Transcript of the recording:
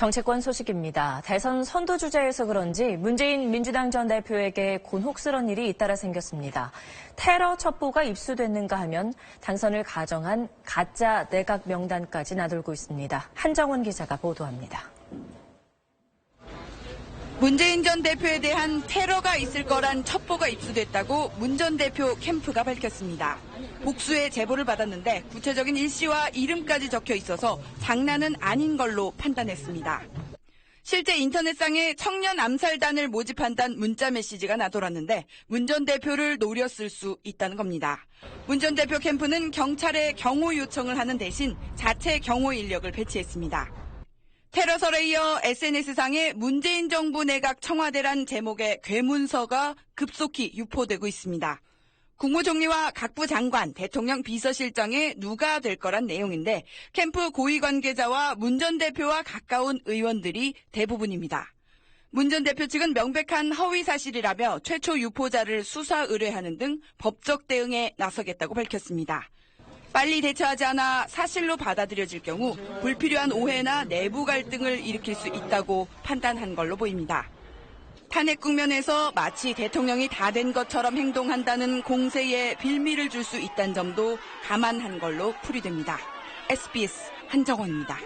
정치권 소식입니다. 대선 선두 주자여서 그런지 문재인 민주당 전 대표에게 곤혹스런 일이 잇따라 생겼습니다. 테러 첩보가 입수됐는가 하면 당선을 가정한 가짜 내각 명단까지 나돌고 있습니다. 한정원 기자가 보도합니다. 문재인 전 대표에 대한 테러가 있을 거란 첩보가 입수됐다고 문 전 대표 캠프가 밝혔습니다. 복수의 제보를 받았는데 구체적인 일시와 이름까지 적혀 있어서 장난은 아닌 걸로 판단했습니다. 실제 인터넷상에 청년 암살단을 모집한다는 문자 메시지가 나돌았는데 문 전 대표를 노렸을 수 있다는 겁니다. 문 전 대표 캠프는 경찰에 경호 요청을 하는 대신 자체 경호 인력을 배치했습니다. 테러설에 이어 SNS상에 문재인 정부 내각 청와대란 제목의 괴문서가 급속히 유포되고 있습니다. 국무총리와 각부 장관, 대통령 비서실장에 누가 될 거란 내용인데 캠프 고위 관계자와 문 전 대표와 가까운 의원들이 대부분입니다. 문 전 대표 측은 명백한 허위 사실이라며 최초 유포자를 수사 의뢰하는 등 법적 대응에 나서겠다고 밝혔습니다. 빨리 대처하지 않아 사실로 받아들여질 경우 불필요한 오해나 내부 갈등을 일으킬 수 있다고 판단한 걸로 보입니다. 탄핵 국면에서 마치 대통령이 다 된 것처럼 행동한다는 공세에 빌미를 줄 수 있다는 점도 감안한 걸로 풀이됩니다. SBS 한정원입니다.